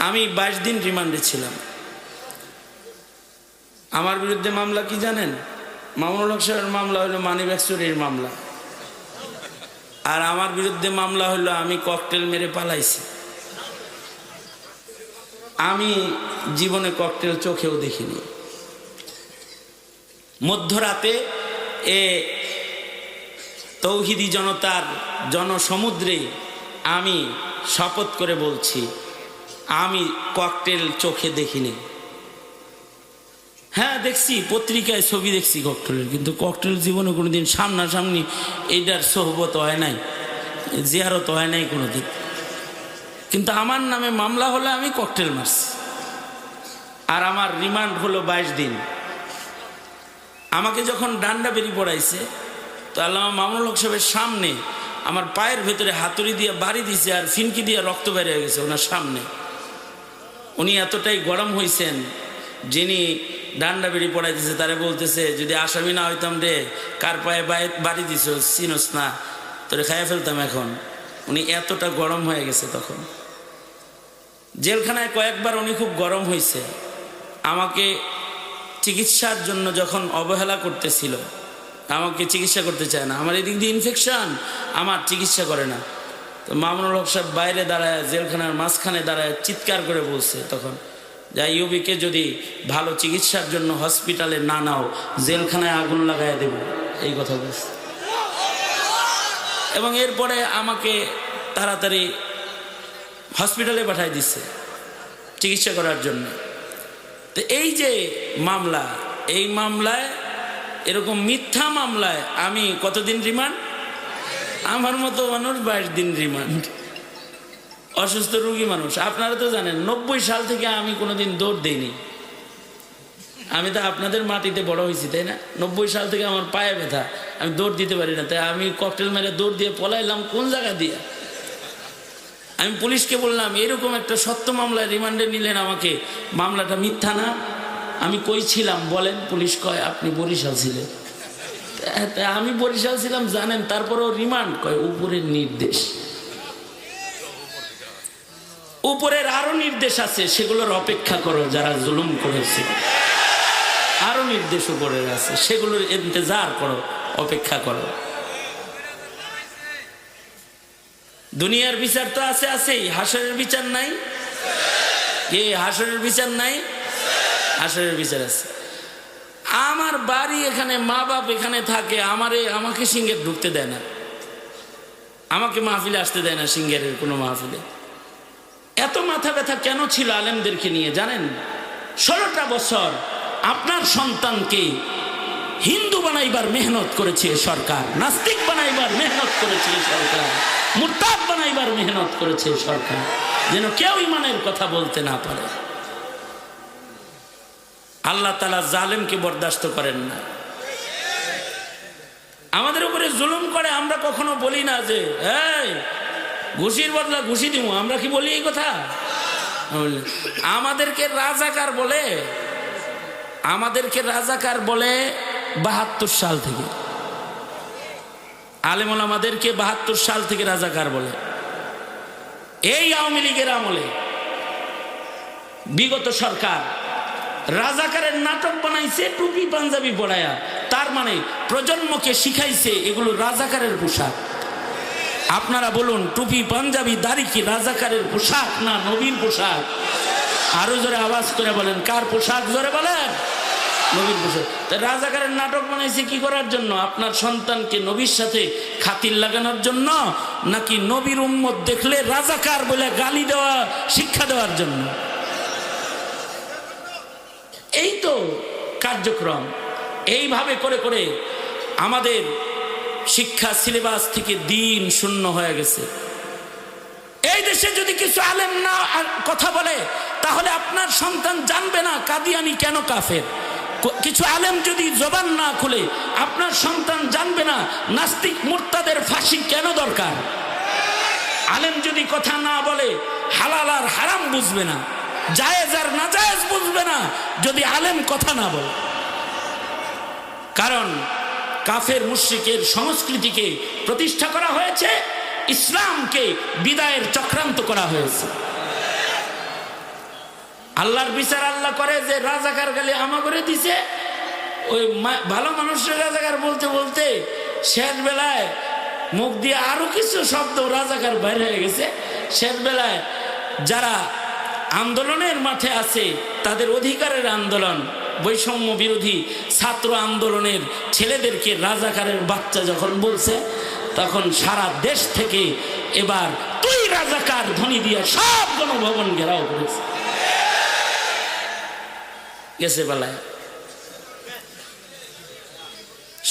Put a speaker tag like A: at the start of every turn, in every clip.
A: আমি বাইশ দিন রিমান্ডে ছিলাম। আমার বিরুদ্ধে মামলা কি জানেন? মামুনুল হক সাহেবের মামলা হলো মানি চুরির মামলা। আর আমার বিরুদ্ধে মামলা হলো আমি ককটেল মেরে পালাইছি। আমি জীবনে ককটেল চোখেও দেখিনি। মধ্যরাতে এ তৌহিদি জনতার জনসমুদ্রে আমি শপথ করে বলছি আমি ককটেল চোখে দেখিনি। হ্যাঁ দেখছি, পত্রিকায় ছবি দেখছি ককটেলের, কিন্তু ককটেল জীবনে কোনোদিন সামনাসামনি এইটার সোহবত হয় নাই, জিয়ারত হয় নাই কোনোদিন। কিন্তু আমার নামে মামলা হলে আমি ককটেল মারছি। আর আমার রিমান্ড হলো বাইশ দিন। আমাকে যখন ডান্ডা বেরিয়ে পড়াইছে, তো আল্লাহ মামুনুল হক সাহেবের সামনে আমার পায়ের ভেতরে হাতুড়ি দিয়ে বাড়ি দিছে আর ফিনকি দিয়ে রক্ত বের হয়ে গেছে ওনার সামনে। উনি এতটাই গরম হয়েছেন যিনি ডান্ডা বেরি পড়াইতেছে, তারে বলতেছে, যদি আসামি না হইতাম রে, কার পায়ে বাড়ি দিছ? চিনোস না, তোরে খাইয়া ফেলতাম এখন। উনি এতটা গরম হয়ে গেছে তখন। জেলখানায় কয়েকবার উনি খুব গরম হয়েছে আমাকে চিকিৎসার জন্য যখন অবহেলা করতেছিল, আমাকে চিকিৎসা করতে চায় না। আমার এদিক দিয়ে ইনফেকশন আমার চিকিৎসা করে না। তো মামুনুল হক সাহেব বাইরে দাঁড়ায়, জেলখানার মাঝখানে দাঁড়ায় চিৎকার করে বলছে তখন, যা ইউবিকে যদি ভালো চিকিৎসার জন্য হসপিটালে না নাও, জেলখানায় আগুন লাগাই দেব। এই কথা বলছে। এবং এরপরে আমাকে তাড়াতাড়ি হসপিটালে পাঠাই দিচ্ছে চিকিৎসা করার জন্য। তো এই যে মামলা, এই মামলায় এরকম মিথ্যা মামলায় আমি কতদিন রিমান্ড? আমার মতো মানুষ বাইশ দিন রিমান্ড অসুস্থ রুগী মানুষ। আপনারা তো জানেন, নব্বই সাল থেকে আমি কোনোদিন দৌড় দিইনি। আমি তো আপনাদের মাটিতে বড় হয়েছি তাই না? নব্বই সাল থেকে আমার পায়ে ব্যথা। আমি দৌড় দিতে পারি না। তাই আমি ককটেল মেরে দৌড় দিয়ে পলাইলাম কোন জায়গা দিয়ে? আমি পুলিশকে বললাম, এরকম একটা সত্য মামলায় রিমান্ডে নিলেন আমাকে। মামলাটা মিথ্যা না। আমি কই ছিলাম? বলেন, পুলিশ কয়, আপনি বরিশাল ছিলেন। আমি বরিশাল ছিলাম, জানেন, তারপরেও রিমান্ড কয় উপরের নির্দেশ। উপরের আরও নির্দেশ আছে, সেগুলোর অপেক্ষা করো, যারা জুলুম করেছে। আরও নির্দেশ উপরের আছে, সেগুলোর ইন্তজার করো, অপেক্ষা করো। দুনিয়ার বিচার তো আছে, আছেই। হাসরের বিচার নাই? হাসরের বিচার নাই? হাসরের বিচার আছে। আমার বাড়ি এখানে, মা বাপ এখানে থাকে, আমারে, আমাকে সিঙ্গের ঢুকতে দেয় না। আমাকে মাহফিলে আসতে দেয় না সিঙ্গেরের কোনো মাহফিলে। এত মাথা ব্যথা কেন ছিল আলেমদেরকে নিয়ে জানেন? ষোলোটা বছর আপনার সন্তানকে হিন্দু বানাইবার মেহনত করেছে সরকার, নাস্তিক বানাইবার মেহনত করেছে সরকার, মুরতাদ বানাইবার মেহনত করেছে সরকার, যেন কেউ ইমানের কথা বলতে না পারে। আল্লাহ তালা জালেমকে বরদাস্ত করেন না। আমাদের উপরে জুলুম করে, আমরা কখনো বলি না যে, এই, ঘুষির বদলা ঘুষি দিব আমরা কি বলি এই কথা? আমাদেরকে রাজাকার বলে, আমাদেরকে রাজাকার বলে বাহাত্তর সাল থেকে। আলেমল আমাদেরকে বাহাত্তর সাল থেকে রাজাকার বলে। এই আওয়ামী লীগের আমলে বিগত সরকার রাজাকারের নাটক বানাইছে টুপি পাঞ্জাবি পড়ায়া। তার মানে প্রজন্মকে শিখাইছে এগুলো রাজাকারের পোশাক। আপনারা বলুন, টুপি পাঞ্জাবি দাড়ি কি রাজাকারের পোশাক না নবীন পোশাক? আরও জোরে আওয়াজ করে বলেন, কার পোশাক জোরে বলেন? নবীন পোশাক। রাজাকারের নাটক বানাইছে কি করার জন্য? আপনার সন্তানকে নবীর সাথে খাতির লাগানোর জন্য নাকি নবীর উম্মত দেখলে রাজাকার বলে গালি দেওয়া, শিক্ষা দেওয়ার জন্য? তো কার্যক্রম। এইভাবে করে করে আমাদের শিক্ষা সিলেবাস থেকে দিন শূন্য হয়ে গেছে। এই দেশে যদি কিছু আলেম না কথা বলে, তাহলে আপনার সন্তান জানবে না কাদিয়ানি কেন কাফের। কিছু আলেম যদি জবান না খুলে, আপনার সন্তান জানবে না নাস্তিক মুরতাদের ফাঁসি কেন দরকার। আলেম যদি কথা না বলে, হালাল আর হারাম বুঝবে না। জায়েজ আর নাজায়েজ বুঝবে না, যদি আলেম কথা না বলে। কারণ কাফের মুশ্রিকের সংস্কৃতিকে প্রতিষ্ঠা করা হয়েছে, ইসলামকে বিদায়ের চক্রান্ত করা হয়েছে। আল্লাহর বিচার আল্লাহ করে যে রাজাকার গালি আমা করে দিছে, ওই ভালো মানুষের রাজাকার বলতে বলতে শেষ বেলায় মুখ দিয়ে আরও কিছু শব্দ রাজাকার বাইরে হয়ে গেছে। শেষ বেলায় যারা আন্দোলনের মাঠে আছে, তাদের অধিকারের আন্দোলন, বৈষম্য বিরোধী ছাত্র আন্দোলনের ছেলেদেরকে রাজাকারের বাচ্চা যখন বলছে, তখন সারা দেশ থেকে এবার তুই রাজাকার ধ্বনি দিয়ে সব গণভবন ঘেরাও করেছে। গেছে বেলায়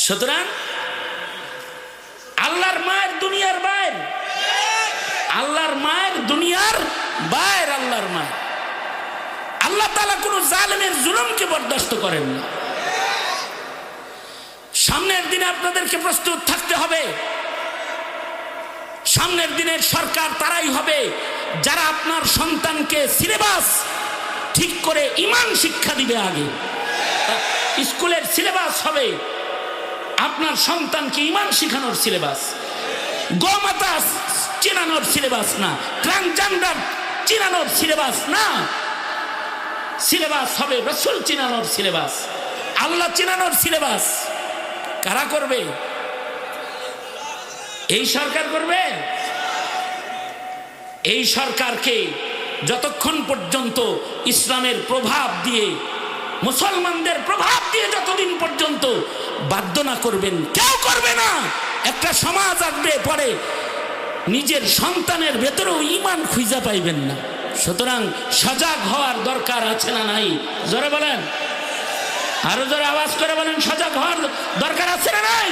A: সুতরাং আল্লাহর মায়ের দুনিয়ার বাইর, আল্লাহর মায়ের দুনিয়ার বাইর আল্লাহর মায়ের। আল্লাহ তালা কোন জালেমের জুলুমকে বরদাস্ত করেন না। সামনের দিনে আপনাদেরকে প্রস্তুত থাকতে হবে। সামনের দিনের সরকার তারাই হবে, যারা আপনার সন্তানকে সিলেবাস ঠিক করে ইমান শিক্ষা দিবে আগে। স্কুলের সিলেবাস হবে, আপনার সন্তানকে ইমান শিখানোর সিলেবাস। গোমাতা চেনানোর সিলেবাস না, ট্রান্সজেন্ডার চেনানোর সিলেবাস না। সিলেবাস হবে রসুল চেনানোর সিলেবাস। আল্লাহ চেনানোর সিলেবাস। কারা করবে? এই সরকার করবে? এই সরকারকে যতক্ষণ পর্যন্ত ইসলামের প্রভাব দিয়ে, মুসলমানদের প্রভাব দিয়ে যতদিন পর্যন্ত বাধ্য না করবেন, কেউ করবে না। একটা সমাজ আসবে পরে নিজের সন্তানের ভেতরেও ইমান খুঁজে পাইবেন না। সুতরাং সজাগ হওয়ার দরকার আছে না নাই? জোরে বলেন। আরও জোরে আওয়াজ করে বলেন, সজাগ হওয়ার দরকার আছে না নাই?